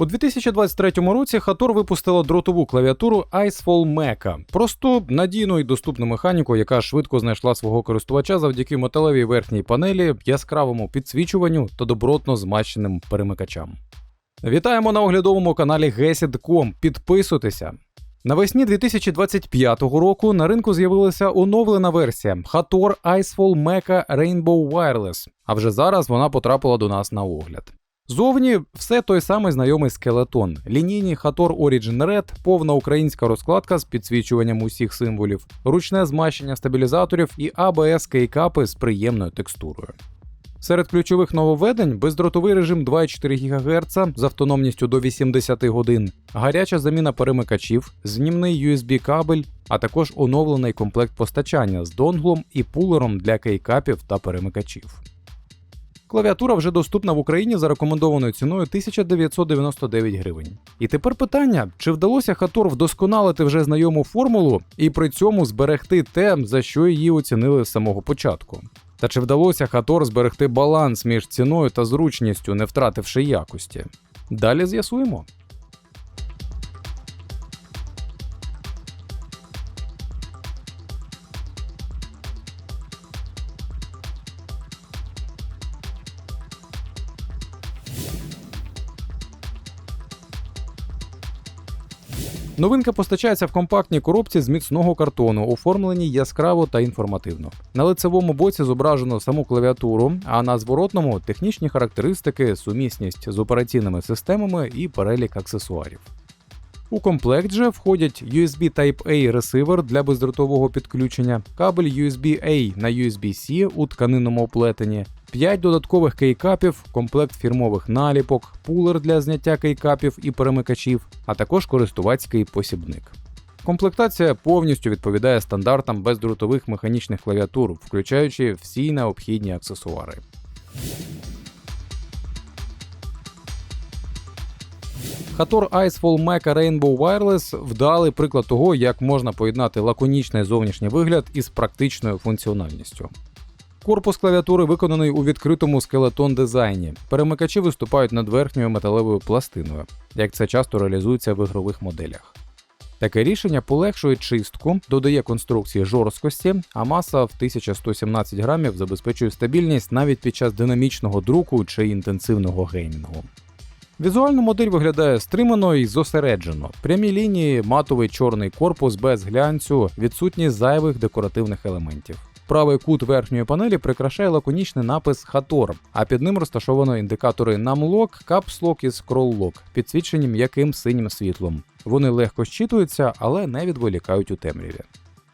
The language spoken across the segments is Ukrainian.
У 2023 році Хатор випустила дротову клавіатуру Icefall Mecha. Просту, надійну і доступну механіку, яка швидко знайшла свого користувача завдяки металевій верхній панелі, яскравому підсвічуванню та добротно змащеним перемикачам. Вітаємо на оглядовому каналі Gesid.com. Підписуйтеся. Навесні 2025 року на ринку з'явилася оновлена версія Hator Icefall Mecha Rainbow Wireless, а вже зараз вона потрапила до нас на огляд. Зовні все той самий знайомий скелетон, лінійний Hator Origin Red, повна українська розкладка з підсвічуванням усіх символів, ручне змащення стабілізаторів і ABS кейкапи з приємною текстурою. Серед ключових нововведень бездротовий режим 2,4 ГГц з автономністю до 80 годин, гаряча заміна перемикачів, знімний USB-кабель, а також оновлений комплект постачання з донглом і пулером для кейкапів та перемикачів. Клавіатура вже доступна в Україні за рекомендованою ціною 1999 гривень. І тепер питання: чи вдалося Хатор вдосконалити вже знайому формулу і при цьому зберегти те, за що її оцінили з самого початку? Та чи вдалося Хатор зберегти баланс між ціною та зручністю, не втративши якості? Далі з'ясуємо. Новинка постачається в компактній коробці з міцного картону, оформлені яскраво та інформативно. На лицевому боці зображено саму клавіатуру, а на зворотному технічні характеристики, сумісність з операційними системами і перелік аксесуарів. У комплект же входять USB Type-A ресивер для бездротового підключення, кабель USB-A на USB-C у тканинному оплетенні, 5 додаткових кейкапів, комплект фірмових наліпок, пулер для зняття кейкапів і перемикачів, а також користувацький посібник. Комплектація повністю відповідає стандартам бездротових механічних клавіатур, включаючи всі необхідні аксесуари. Hator Icefall Mecha Rainbow Wireless вдалий приклад того, як можна поєднати лаконічний зовнішній вигляд із практичною функціональністю. Корпус клавіатури виконаний у відкритому скелетон дизайні. Перемикачі виступають над верхньою металевою пластиною, як це часто реалізується в ігрових моделях. Таке рішення полегшує чистку, додає конструкції жорсткості, а маса в 1117 грамів забезпечує стабільність навіть під час динамічного друку чи інтенсивного геймінгу. Візуально модель виглядає стримано і зосереджено. Прямі лінії, матовий чорний корпус без глянцю, відсутність зайвих декоративних елементів. Правий кут верхньої панелі прикрашає лаконічний напис Hator, а під ним розташовано індикатори Numlock, Caps Lock і Scroll Lock, підсвічені м'яким синім світлом. Вони легко щитуються, але не відволікають у темряві.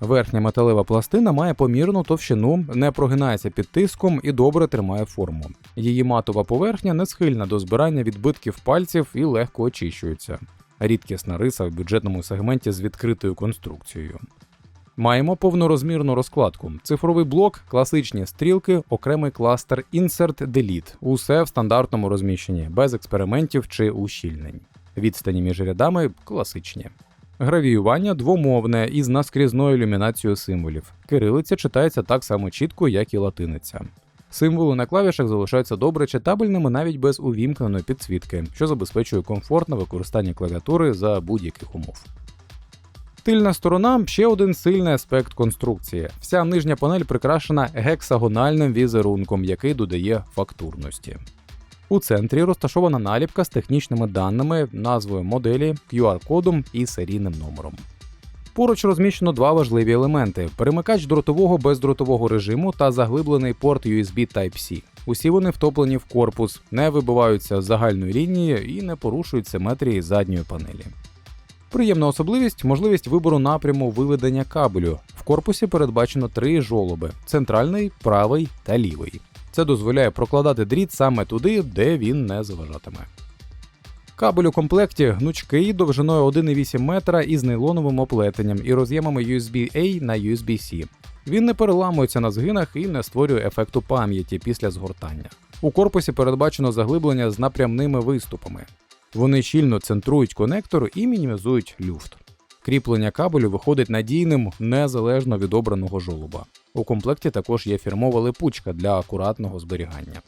Верхня металева пластина має помірну товщину, не прогинається під тиском і добре тримає форму. Її матова поверхня не схильна до збирання відбитків пальців і легко очищується. Рідкісна риса в бюджетному сегменті з відкритою конструкцією. Маємо повнорозмірну розкладку, цифровий блок, класичні стрілки, окремий кластер Insert Delete. Усе в стандартному розміщенні, без експериментів чи ущільнень. Відстані між рядами класичні. Гравіювання двомовне із наскрізною ілюмінацією символів. Кирилиця читається так само чітко, як і латиниця. Символи на клавішах залишаються добре читабельними навіть без увімкненої підсвітки, що забезпечує комфортне використання клавіатури за будь-яких умов. Тильна сторона ще один сильний аспект конструкції. Вся нижня панель прикрашена гексагональним візерунком, який додає фактурності. У центрі розташована наліпка з технічними даними, назвою моделі, QR-кодом і серійним номером. Поруч розміщено два важливі елементи: перемикач дротового бездротового режиму та заглиблений порт USB Type-C. Усі вони втоплені в корпус, не вибиваються з загальної лінії і не порушують симетрії задньої панелі. Приємна особливість можливість вибору напряму виведення кабелю. В корпусі передбачено три жолоби: центральний, правий та лівий. Це дозволяє прокладати дріт саме туди, де він не заважатиме. Кабель у комплекті гнучкий довжиною 1,8 метра із нейлоновим оплетенням і роз'ємами USB-A на USB-C. Він не переламується на згинах і не створює ефекту пам'яті після згортання. У корпусі передбачено заглиблення з напрямними виступами. Вони щільно центрують конектор і мінімізують люфт. Кріплення кабелю виходить надійним незалежно від обраного жолоба. У комплекті також є фірмова липучка для акуратного зберігання.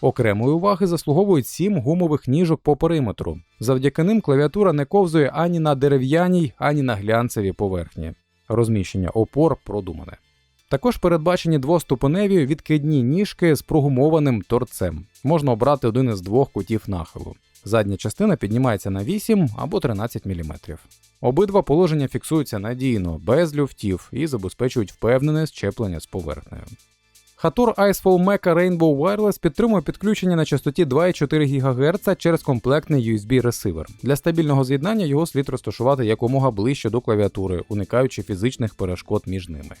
Окремої уваги заслуговують сім гумових ніжок по периметру. Завдяки ним клавіатура не ковзує ані на дерев'яній, ані на глянцевій поверхні. Розміщення опор продумане. Також передбачені двоступеневі відкидні ніжки з прогумованим торцем. Можна обрати один із двох кутів нахилу. Задня частина піднімається на 8 або 13 мм. Обидва положення фіксуються надійно, без люфтів і забезпечують впевнене щеплення з поверхнею. Hator Icefall Mecha Rainbow Wireless підтримує підключення на частоті 2,4 ГГц через комплектний USB ресивер. Для стабільного з'єднання його слід розташувати якомога ближче до клавіатури, уникаючи фізичних перешкод між ними.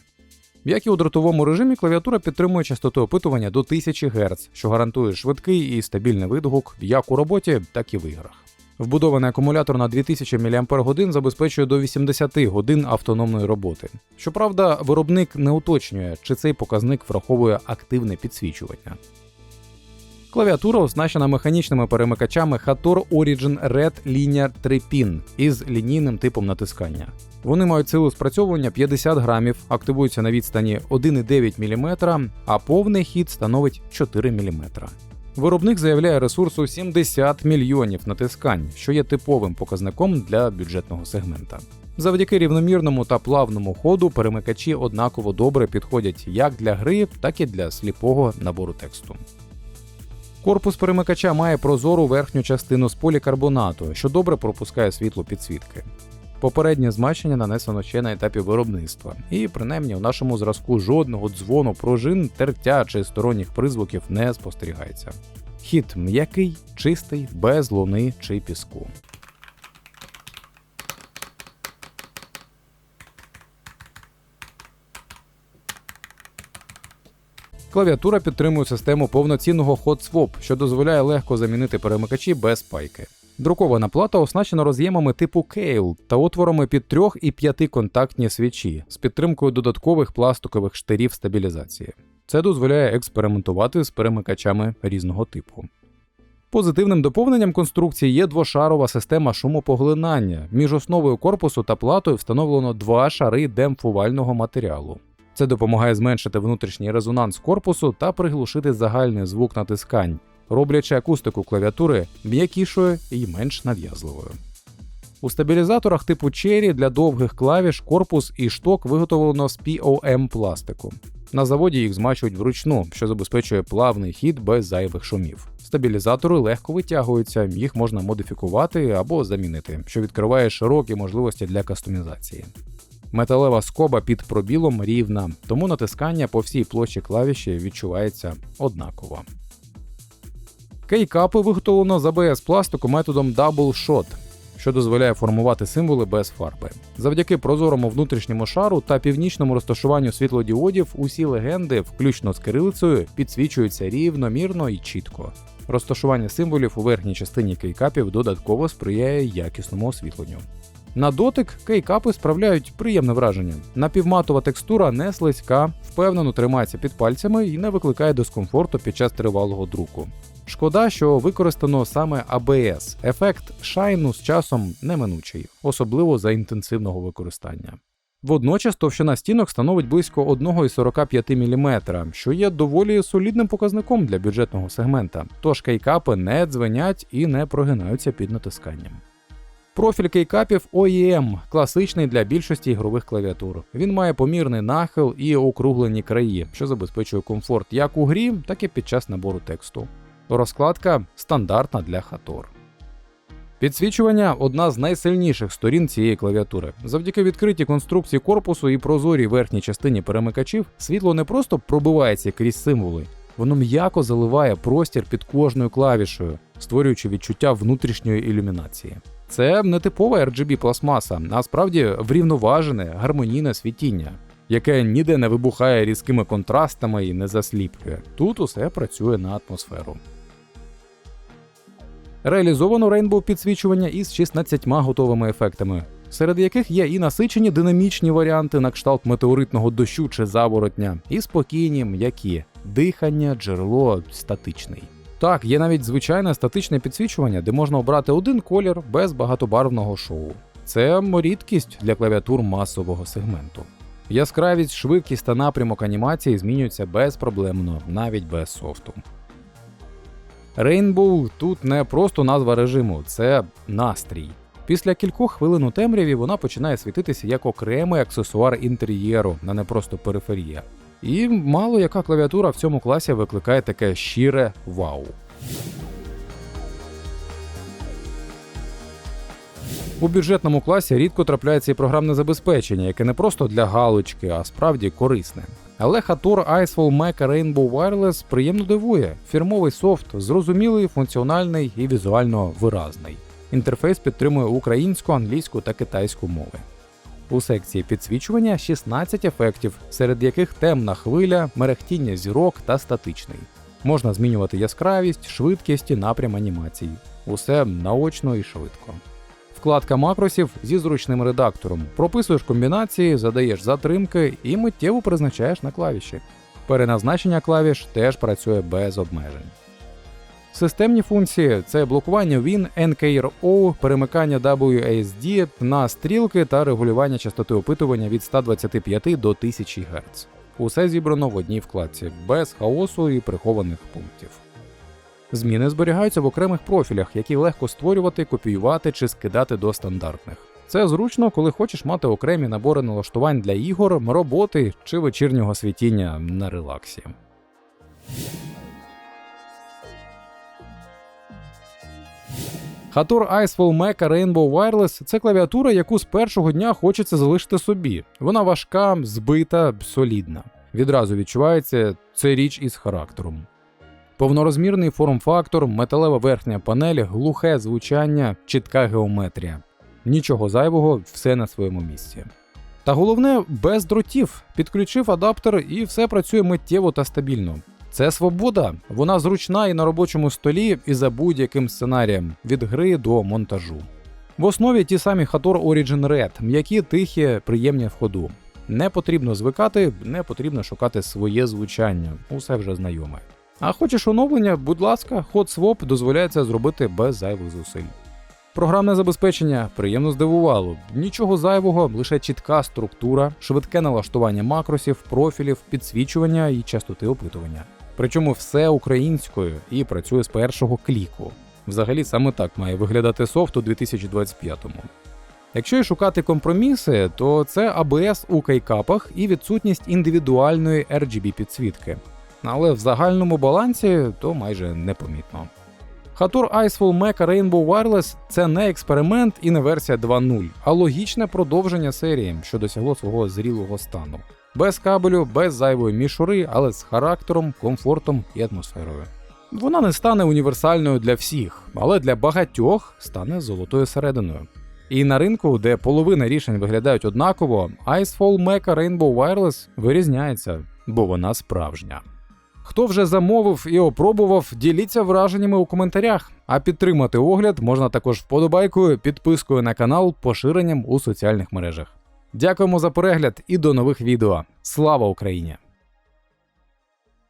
Як і у дротовому режимі, клавіатура підтримує частоту опитування до 1000 Гц, що гарантує швидкий і стабільний видгук як у роботі, так і в іграх. Вбудований акумулятор на 2000 мАч забезпечує до 80 годин автономної роботи. Щоправда, виробник не уточнює, чи цей показник враховує активне підсвічування. Клавіатура оснащена механічними перемикачами Hator Origin Red Linear 3 Pin із лінійним типом натискання. Вони мають силу спрацьовування 50 грамів, активуються на відстані 1,9 мм, а повний хід становить 4 мм. Виробник заявляє ресурсу 70 мільйонів натискань, що є типовим показником для бюджетного сегмента. Завдяки рівномірному та плавному ходу перемикачі однаково добре підходять як для гри, так і для сліпого набору тексту. Корпус перемикача має прозору верхню частину з полікарбонату, що добре пропускає світло підсвітки. Попереднє змащення нанесено ще на етапі виробництва, і принаймні в нашому зразку жодного дзвону, пружин, тертя чи сторонніх призвуків не спостерігається. Хід м'який, чистий, без луни чи піску. Клавіатура підтримує систему повноцінного hot swap, що дозволяє легко замінити перемикачі без пайки. Друкована плата оснащена роз'ємами типу Кейл та отворами під 3 і 5 контактні свічі з підтримкою додаткових пластикових штирів стабілізації. Це дозволяє експериментувати з перемикачами різного типу. Позитивним доповненням конструкції є двошарова система шумопоглинання. Між основою корпусу та платою встановлено два шари демпфувального матеріалу. Це допомагає зменшити внутрішній резонанс корпусу та приглушити загальний звук натискань, роблячи акустику клавіатури м'якішою і менш нав'язливою. У стабілізаторах типу Cherry для довгих клавіш корпус і шток виготовлено з POM пластику. На заводі їх змачують вручну, що забезпечує плавний хід без зайвих шумів. Стабілізатори легко витягуються, їх можна модифікувати або замінити, що відкриває широкі можливості для кастомізації. Металева скоба під пробілом рівна, тому натискання по всій площі клавіші відчувається однаково. Кейкапи виготовлено з АБС пластику методом Double Shot, що дозволяє формувати символи без фарби. Завдяки прозорому внутрішньому шару та північному розташуванню світлодіодів усі легенди, включно з кирилицею, підсвічуються рівномірно і чітко. Розташування символів у верхній частині кейкапів додатково сприяє якісному освітленню. На дотик кейкапи справляють приємне враження. Напівматова текстура не слизька, впевнено тримається під пальцями і не викликає дискомфорту під час тривалого друку. Шкода, що використано саме ABS. Ефект шайну з часом неминучий, особливо за інтенсивного використання. Водночас товщина стінок становить близько 1,45 мм, що є доволі солідним показником для бюджетного сегмента, тож кейкапи не дзвенять і не прогинаються під натисканням. Профіль кейкапів OEM класичний для більшості ігрових клавіатур. Він має помірний нахил і округлені краї, що забезпечує комфорт як у грі, так і під час набору тексту. Розкладка стандартна для Hator. Підсвічування одна з найсильніших сторін цієї клавіатури. Завдяки відкритій конструкції корпусу і прозорій верхній частині перемикачів світло не просто пробивається крізь символи, воно м'яко заливає простір під кожною клавішею, створюючи відчуття внутрішньої ілюмінації. Це не типова RGB пластмаса, а справді врівноважене гармонійне світіння, яке ніде не вибухає різкими контрастами і не засліплює. Тут усе працює на атмосферу. Реалізовано Rainbow підсвічування із 16 готовими ефектами, серед яких є і насичені динамічні варіанти на кшталт метеоритного дощу чи заворотня, і спокійні м'які дихання, джерело статичний. Так, є навіть звичайне статичне підсвічування, де можна обрати один колір без багатобарвного шоу. Це рідкість для клавіатур масового сегменту. Яскравість, швидкість та напрямок анімації змінюються безпроблемно, навіть без софту. Rainbow тут не просто назва режиму, це настрій. Після кількох хвилин у темряві вона починає світитися як окремий аксесуар інтер'єру, а не просто периферія. І мало яка клавіатура в цьому класі викликає таке щире вау. У бюджетному класі рідко трапляється і програмне забезпечення, яке не просто для галочки, а справді корисне. Але Hator Icefall Mac Rainbow Wireless приємно дивує. Фірмовий софт, зрозумілий, функціональний і візуально виразний. Інтерфейс підтримує українську, англійську та китайську мови. У секції підсвічування 16 ефектів, серед яких темна хвиля, мерехтіння зірок та статичний. Можна змінювати яскравість, швидкість і напрям анімацій. Усе наочно і швидко. Вкладка макросів зі зручним редактором. Прописуєш комбінації, задаєш затримки і миттєво призначаєш на клавіші. Переназначення клавіш теж працює без обмежень. Системні функції це блокування Win, NKRO, перемикання WASD на стрілки та регулювання частоти опитування від 125 до 1000 Гц. Усе зібрано в одній вкладці, без хаосу і прихованих пунктів. Зміни зберігаються в окремих профілях, які легко створювати, копіювати чи скидати до стандартних. Це зручно, коли хочеш мати окремі набори налаштувань для ігор, роботи чи вечірнього світіння на релаксі. Hator Icefall Mecha Rainbow Wireless це клавіатура, яку з першого дня хочеться залишити собі. Вона важка, збита, солідна. Відразу відчувається це річ із характером. Повнорозмірний форм-фактор, металева верхня панель, глухе звучання, чітка геометрія. Нічого зайвого, все на своєму місці. Та головне, без дротів. Підключив адаптер і все працює миттєво та стабільно. Це свобода, вона зручна і на робочому столі, і за будь-яким сценарієм від гри до монтажу. В основі ті самі Hator Origin Red, м'які, тихі, приємні в ходу. Не потрібно звикати, не потрібно шукати своє звучання, усе вже знайоме. А хочеш оновлення, будь ласка, Hot Swap дозволяє це зробити без зайвих зусиль. Програмне забезпечення приємно здивувало. Нічого зайвого, лише чітка структура, швидке налаштування макросів, профілів, підсвічування і частоти опитування. Причому все українською і працює з першого кліку. Взагалі саме так має виглядати софт у 2025-му. Якщо і шукати компроміси, то це ABS у кейкапах і відсутність індивідуальної RGB підсвітки. Але в загальному балансі то майже непомітно. Hator Icefall Mecha Rainbow Wireless це не експеримент і не версія 2.0, а логічне продовження серії, що досягло свого зрілого стану. Без кабелю, без зайвої мішури, але з характером, комфортом і атмосферою. Вона не стане універсальною для всіх, але для багатьох стане золотою серединою. І на ринку, де половина рішень виглядають однаково, Icefall Mecha Rainbow Wireless вирізняється, бо вона справжня. Хто вже замовив і опробував, діліться враженнями у коментарях. А підтримати огляд можна також вподобайкою, підпискою на канал, поширенням у соціальних мережах. Дякуємо за перегляд і до нових відео. Слава Україні!